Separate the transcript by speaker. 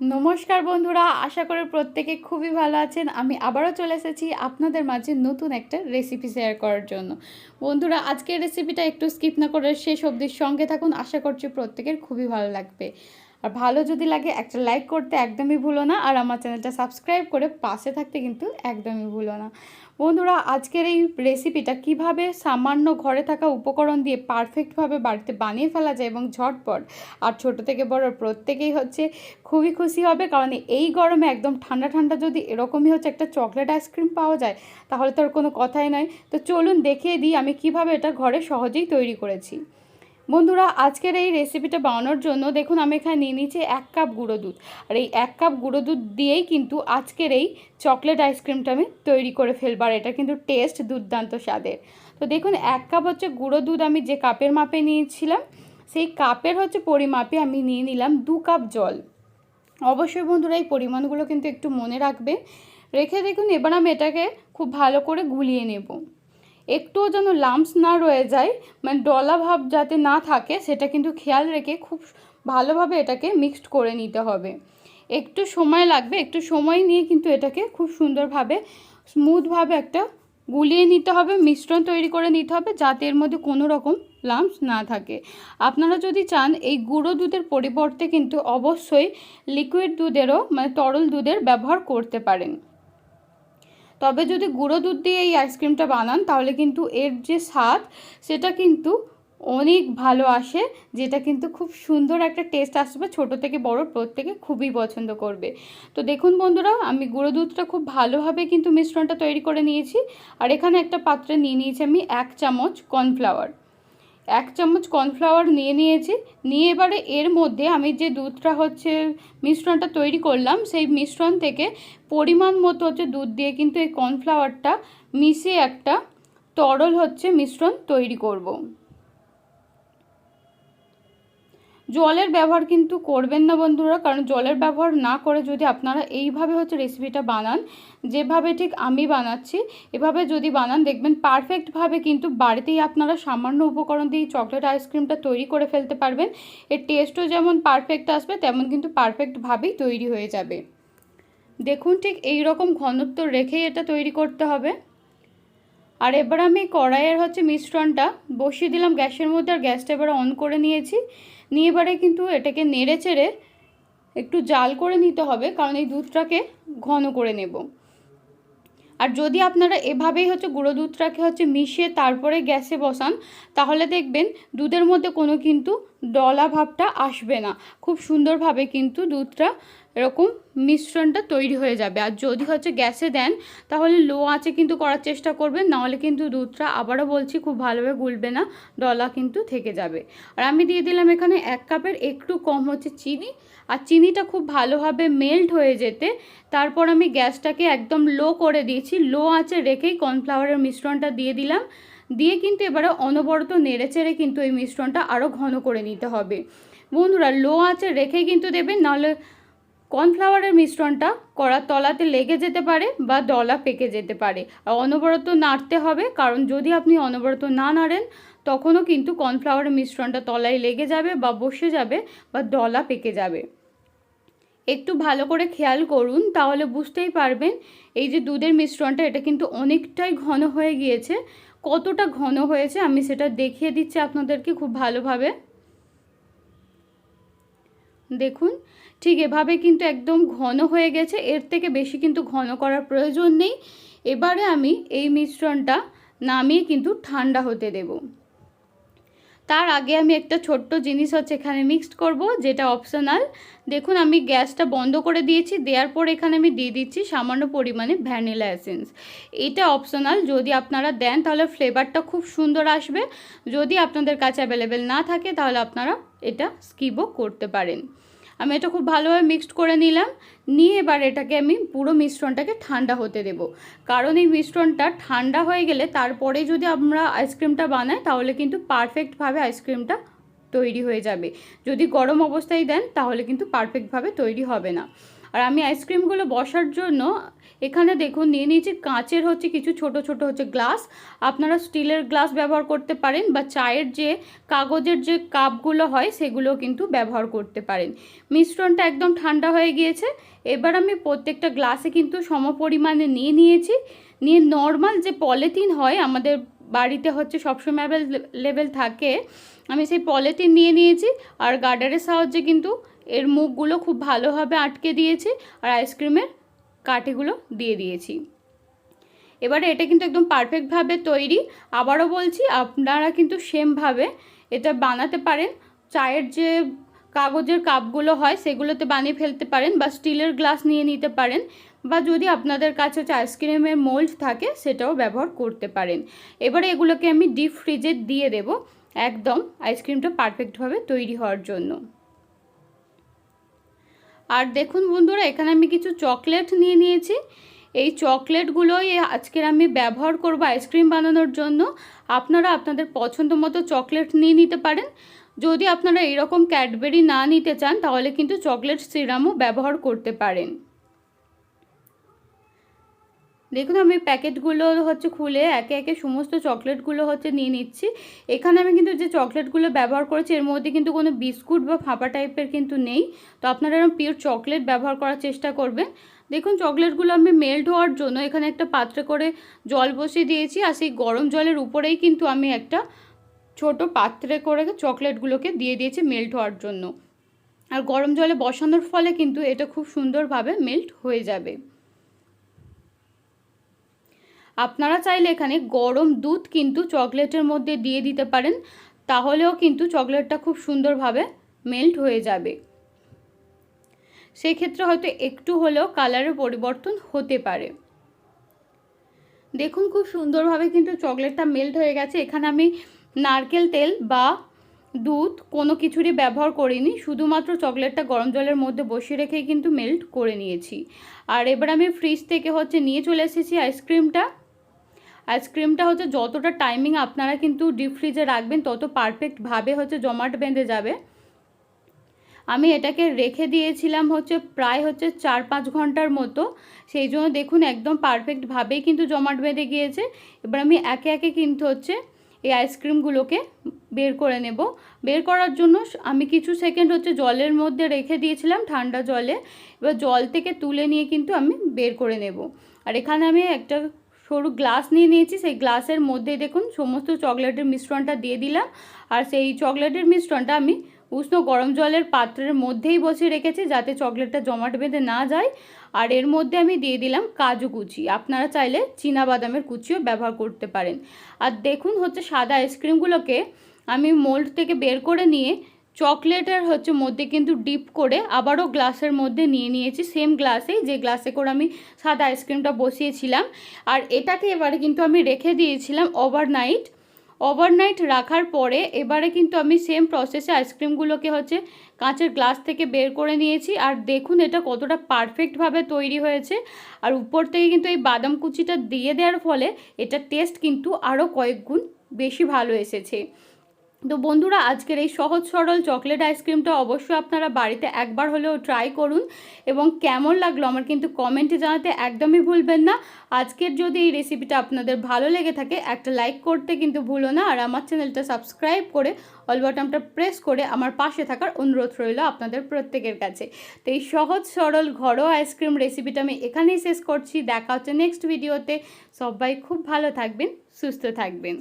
Speaker 1: নমস্কার বন্ধুরা, আশা করি প্রত্যেকে খুবই ভালো আছেন। আমি আবারও চলে এসেছি আপনাদের মাঝে নতুন একটা রেসিপি শেয়ার করার জন্য। বন্ধুরা, আজকের রেসিপিটা একটু স্কিপ না করে শেষ অবধির সঙ্গে থাকুন। আশা করছি প্রত্যেকের খুবই ভালো লাগবে। আর ভালো যদি লাগে একটা লাইক করতে একদমই ভুলো না, আর আমার চ্যানেলটা সাবস্ক্রাইব করে পাশে থাকতে কিন্তু একদমই ভুলো না। বন্ধুরা, আজকের এই রেসিপিটা কীভাবে সামান্য ঘরে থাকা উপকরণ দিয়ে পারফেক্টভাবে বাড়িতে বানিয়ে ফেলা যায় এবং ঝটপট আর ছোট থেকে বড় প্রত্যেকেই হচ্ছে খুবই খুশি হবে, কারণ এই গরমে একদম ঠান্ডা ঠান্ডা যদি এরকমই হচ্ছে একটা চকলেট আইসক্রিম পাওয়া যায়, তাহলে তো আর কোনো কথাই নয়। তো চলুন দেখিয়ে দিই আমি কীভাবে এটা ঘরে সহজেই তৈরি করেছি। বন্ধুরা, আজকের এই রেসিপিটা বানানোর জন্য দেখুন, আমি এখানে নিয়ে নিয়েছি এক কাপ গুঁড়ো দুধ। আর এই এক কাপ গুঁড়ো দুধ দিয়েই কিন্তু আজকের এই চকলেট আইসক্রিমটা আমি তৈরি করে ফেলবার এটা কিন্তু টেস্ট দুর্দান্ত স্বাদের। তো দেখুন, এক কাপ হচ্ছে গুঁড়ো দুধ আমি যে কাপের মাপে নিয়েছিলাম, সেই কাপের হচ্ছে পরিমাপে আমি নিয়ে নিলাম দু কাপ জল। অবশ্যই বন্ধুরা, এই পরিমাণগুলো কিন্তু একটু মনে রাখবে রেখে দেখুন, এবার আমি এটাকে খুব ভালো করে গুলিয়ে নেব। একটুও যেন লাম্পস না রয়ে যায় মানে ডলা ভাব যাতে না থাকে, সেটা কিন্তু খেয়াল রেখে খুব ভালোভাবে এটাকে মিক্সড করে নিতে হবে। একটু সময় লাগবে, একটু সময় নিয়ে কিন্তু এটাকে খুব সুন্দরভাবে স্মুথভাবে একটা গুলিয়ে নিতে হবে, মিশ্রণ তৈরি করে নিতে হবে, যাতে এর মধ্যে কোনো রকম লাম্পস না থাকে। আপনারা যদি চান, এই গুঁড়ো দুধের পরিবর্তে কিন্তু অবশ্যই লিকুইড দুধেরও মানে তরল দুধের ব্যবহার করতে পারেন। তবে যদি গুঁড়ো দুধ দিয়ে এই আইসক্রিমটা বানান, তাহলে কিন্তু এর যে স্বাদ, সেটা কিন্তু অনেক ভালো আসে, যেটা কিন্তু খুব সুন্দর একটা টেস্ট আসবে। ছোট থেকে বড় প্রত্যেকে খুবই পছন্দ করবে। তো দেখুন বন্ধুরা, আমি গুঁড়ো দুধটা খুব ভালোভাবে কিন্তু মিশ্রণটা তৈরি করে নিয়েছি। আর এখানে একটা পাত্রে নিয়ে নিয়েছি আমি এক চামচ কর্নফ্লাওয়ার এক চামচ কর্নফ্লাওয়ার নিয়ে নিয়েছি নিয়ে এবারে এর মধ্যে আমি যে দুধটা হচ্ছে মিশ্রণটা তৈরি করলাম, সেই মিশ্রণ থেকে পরিমাণ মতো হচ্ছে দুধ দিয়ে কিন্তু এই কর্নফ্লাওয়ারটা মিশিয়ে একটা তরল হচ্ছে মিশ্রণ তৈরি করব। জলের ব্যবহার কিন্তু করবেন না বন্ধুরা, কারণ জলের ব্যবহার না করে যদি আপনারা এইভাবে হচ্ছে রেসিপিটা বানান, যেভাবে ঠিক আমি বানাচ্ছি, এভাবে যদি বানান, দেখবেন পারফেক্টভাবে কিন্তু বাড়িতেই আপনারা সামান্য উপকরণ দিয়ে চকলেট আইসক্রিমটা তৈরি করে ফেলতে পারবেন। এর টেস্টও যেমন পারফেক্ট আসবে, তেমন কিন্তু পারফেক্টভাবেই তৈরি হয়ে যাবে। দেখুন ঠিক এই রকম ঘনত্ব রেখেই এটা তৈরি করতে হবে। আর এবার আমি কড়াইয়ের হচ্ছে মিশ্রণটা বসিয়ে দিলাম, গ্যাসের মধ্যে আর গ্যাসটা এবার অন করে নিয়েছি। নিয়ে এবারে কিন্তু এটাকে নেড়ে চেড়ে একটু জাল করে নিতে হবে, কারণ এই দুধটাকে ঘন করে নেব। আর যদি আপনারা এভাবেই হচ্ছে গুঁড়ো দুধটাকে হচ্ছে মিশিয়ে তারপরে গ্যাসে বসান, তাহলে দেখবেন দুধের মধ্যে কোনো কিন্তু ডলা ভাবটা আসবে না। খুব সুন্দরভাবে কিন্তু দুধটা এরকম মিশ্রণটা তৈরি হয়ে যাবে। আর যদি হচ্ছে গ্যাসে দেন, তাহলে লো আঁচে কিন্তু করার চেষ্টা করবেন, নাহলে কিন্তু দুধটা, আবারও বলছি, খুব ভালোভাবে গুলবে না, ডলা কিন্তু থেকে যাবে। আর আমি দিয়ে দিলাম এখানে এক কাপের একটু কম হচ্ছে চিনি। আর চিনিটা খুব ভালোভাবে মেল্ট হয়ে যেতে, তারপর আমি গ্যাসটাকে একদম লো করে দিয়েছি। লো আঁচে রেখেই কর্নফ্লাওয়ারের মিশ্রণটা দিয়ে দিলাম। দিয়ে কিন্তু এবারে অনবরত নেড়ে চেড়ে কিন্তু এই মিশ্রণটা আরও ঘন করে নিতে হবে। বন্ধুরা, লো আঁচে রেখেই কিন্তু দেবেন, নাহলে কর্নফ্লাওয়ারের মিশ্রণটা কড়ার তলাতে লেগে যেতে পারে বা দলা পেকে যেতে পারে। আর অনবরত নাড়তে হবে, কারণ যদি আপনি অনবরত না নাড়েন, তখনও কিন্তু কর্নফ্লাওয়ারের মিশ্রণটা তলায় লেগে যাবে বা বসে যাবে বা দলা পেকে যাবে। একটু ভালো করে খেয়াল করুন, তাহলে বুঝতেই পারবেন এই যে দুধের মিশ্রণটা, এটা কিন্তু অনেকটাই ঘন হয়ে গিয়েছে। কতটা ঘন হয়েছে আমি সেটা দেখিয়ে দিচ্ছি আপনাদেরকে খুব ভালোভাবে। দেখুন, ঠিক এভাবে কিন্তু একদম ঘন হয়ে গেছে, এর থেকে বেশি কিন্তু ঘন করার প্রয়োজন নেই। এবারে আমি এই মিশ্রণটা নামিয়ে কিন্তু ঠান্ডা হতে দেব। তার আগে আমি একটা ছোট্ট জিনিস হচ্ছে এখানে মিক্সড করব, যেটা অপশনাল দেখুন, আমি গ্যাসটা বন্ধ করে দিয়েছি, দেওয়ার পর এখানে আমি দিয়ে দিচ্ছি সামান্য পরিমাণে ভ্যানিলা এসেন্স। এটা অপশনাল যদি আপনারা দেন তাহলে ফ্লেভারটা খুব সুন্দর আসবে। যদি আপনাদের কাছে অ্যাভেলেবেল না থাকে তাহলে আপনারা এটা স্কিপও করতে পারেন। আমি এটা খুব ভালোভাবে মিক্সড করে নিলাম। নিয়ে এবার এটাকে আমি পুরো মিশ্রণটাকে ঠান্ডা হতে দেব। কারণ এই মিশ্রণটা ঠান্ডা হয়ে গেলে তারপরে যদি আমরা আইসক্রিমটা বানাই, তাহলে কিন্তু পারফেক্টভাবে আইসক্রিমটা তৈরি হয়ে যাবে। যদি গরম অবস্থায় দেন, তাহলে কিন্তু পারফেক্টভাবে তৈরি হবে না। আর আমি আইসক্রিমগুলো বসার জন্য এখানে দেখুন নিয়ে নিয়েছি কাঁচের হচ্ছে কিছু ছোট ছোট হচ্ছে গ্লাস আপনারা স্টিলের গ্লাস ব্যবহার করতে পারেন বা চায়ের যে কাগজের যে কাপগুলো হয় সেগুলো কিন্তু ব্যবহার করতে পারেন। মিশ্রণটা একদম ঠান্ডা হয়ে গিয়েছে। এবার আমি প্রত্যেকটা গ্লাসে কিন্তু সম পরিমাণে নিয়ে নিয়েছি। নিয়ে নর্মাল যে পলিথিন হয়, আমাদের বাড়িতে হচ্ছে সবসময় লেভেল থাকে, আমি সেই পলিথিন নিয়ে নিয়েছি। আর গার্ডারের সাহায্যে কিন্তু এর মুখগুলো খুব ভালোভাবে আটকে দিয়েছি আর আইসক্রিমের কাঠিগুলো দিয়ে দিয়েছি। এবারে এটা কিন্তু একদম পারফেক্টভাবে তৈরি। আবারও বলছি, আপনারা কিন্তু সেমভাবে এটা বানাতে পারেন। চায়ের যে কাগজের কাপগুলো হয়, সেগুলোতে বানিয়ে ফেলতে পারেন বা স্টিলের গ্লাস নিয়ে নিতে পারেন বা যদি আপনাদের কাছে হচ্ছে আইসক্রিমের মোল্ড থাকে, সেটাও ব্যবহার করতে পারেন। এবারে এগুলোকে আমি ডিপ ফ্রিজে দিয়ে দেব। একদম আইসক্রিমটা পারফেক্টভাবে তৈরি হওয়ার জন্য। আর দেখুন বন্ধুরা, এখানে আমি কিছু চকলেট নিয়ে নিয়েছি। এই চকলেটগুলোই আজকের আমি ব্যবহার করব আইসক্রিম বানানোর জন্য। আপনারা আপনাদের পছন্দ মতো চকলেট নিয়ে নিতে পারেন। যদি আপনারা এরকম ক্যাডবেরি না নিতে চান, তাহলে কিন্তু চকলেট সিরামও ব্যবহার করতে পারেন। দেখুন, আমি প্যাকেটগুলো হচ্ছে খুলে একে একে সমস্ত চকলেটগুলো হচ্ছে নিয়ে নিচ্ছি। এখানে আমি কিন্তু যে চকলেটগুলো ব্যবহার করেছি, এর মধ্যে কিন্তু কোনো বিস্কুট বা ফাঁপা টাইপের কিন্তু নেই। তো আপনারা এরকম পিওর চকলেট ব্যবহার করার চেষ্টা করবেন। দেখুন, চকলেটগুলো আমি মেল্ট হওয়ার জন্য এখানে একটা পাত্রে করে জল বসিয়ে দিয়েছি আর সেই গরম জলের উপরেই কিন্তু আমি একটা ছোট পাত্রে করে চকলেটগুলোকে দিয়ে দিয়েছি মেল্ট হওয়ার জন্য। আর গরম জলে বসানোর ফলে কিন্তু এটা খুব সুন্দরভাবে মেল্ট হয়ে যাবে। আপনারা চাইলে এখানে গরম দুধ কিন্তু চকলেটের মধ্যে দিয়ে দিতে পারেন, তাহলেও কিন্তু চকলেটটা খুব সুন্দরভাবে মেল্ট হয়ে যাবে। সেই ক্ষেত্রে হয়তো একটু হলেও কালারের পরিবর্তন হতে পারে। দেখুন খুব সুন্দরভাবে কিন্তু চকলেটটা মেল্ট হয়ে গেছে। এখানে আমি নারকেল তেল বা দুধ কোনো কিছুরই ব্যবহার করিনি, শুধুমাত্র চকলেটটা গরম জলের মধ্যে বসিয়ে রেখেই কিন্তু মেল্ট করে নিয়েছি। আর এবার আমি ফ্রিজ থেকে হচ্ছে নিয়ে চলে এসেছি আইসক্রিমটা। আইসক্রিমটা হচ্ছে যতটা টাইমিং আপনারা কিন্তু ডিপ ফ্রিজে রাখবেন, তত পারফেক্টভাবে হচ্ছে জমাট বেঁধে যাবে। আমি এটাকে রেখে দিয়েছিলাম হচ্ছে প্রায় হচ্ছে চার পাঁচ ঘণ্টার মতো। সেই জন্য দেখুন একদম পারফেক্টভাবেই কিন্তু জমাট বেঁধে গিয়েছে। এবার আমি একে একে কিন্তু হচ্ছে এই আইসক্রিমগুলোকে বের করে নেব। বের করার জন্য আমি কিছু সেকেন্ড হচ্ছে জলের মধ্যে রেখে দিয়েছিলাম ঠান্ডা জলে। এবার জল থেকে তুলে নিয়ে কিন্তু আমি বের করে নেব। আর এখানে আমি একটা সরু গ্লাস নিয়ে নিয়েছি। সেই গ্লাসের মধ্যে দেখুন, সমস্ত চকলেটের মিশ্রণটা দিয়ে দিলাম। আর সেই চকলেটের মিশ্রণটা আমি উষ্ণ গরম জলের পাত্রের মধ্যেই বসিয়ে রেখেছি যাতে চকলেটটা জমাট বেঁধে না যায়। আর এর মধ্যে আমি দিয়ে দিলাম কাজু কুচি। আপনারা চাইলে বাদামের কুচিও ব্যবহার করতে পারেন। আর দেখুন হচ্ছে সাদা আইসক্রিমগুলোকে আমি মোল্ড থেকে বের করে নিয়ে চকলেটের হচ্ছে মধ্যে কিন্তু ডিপ করে আবারও গ্লাসের মধ্যে নিয়ে নিয়েছি। সেম গ্লাসেই যে গ্লাসে করে আমি সাদা আইসক্রিমটা বসিয়েছিলাম। আর এটাকে এবারে কিন্তু আমি রেখে দিয়েছিলাম ওভারনাইট ওভারনাইট রাখার পরে এবারে কিন্তু আমি সেম প্রসেসে আইসক্রিমগুলোকে হচ্ছে কাঁচের গ্লাস থেকে বের করে নিয়েছি। আর দেখুন এটা কতটা পারফেক্টভাবে তৈরি হয়েছে। আর উপর থেকে কিন্তু এই বাদাম কুচিটা দিয়ে দেওয়ার ফলে এটা টেস্ট কিন্তু আরও কয়েক গুণ বেশি ভালো এসেছে। তো বন্ধুরা, আজকের এই সহজ সরল চকলেট আইসক্রিমটা অবশ্যই আপনারা বাড়িতে একবার হলেও ট্রাই করুন এবং কেমন লাগল আমার কিন্তু কমেন্টে জানাতে একদমই ভুলবেন না। আজকের যদি এই রেসিপিটা আপনাদের ভালো লেগে থাকে, একটা লাইক করতে কিন্তু ভুলো না। আর আমার চ্যানেলটা সাবস্ক্রাইব করে অল বাটনটা প্রেস করে আমার পাশে থাকার অনুরোধ রইল আপনাদের প্রত্যেকের কাছে। তো এই সহজ সরল ঘরোয়া আইসক্রিম রেসিপিটা আমি এখানেই শেষ করছি। দেখা হচ্ছে নেক্সট ভিডিওতে। সবাই খুব ভালো থাকবেন, সুস্থ থাকবেন।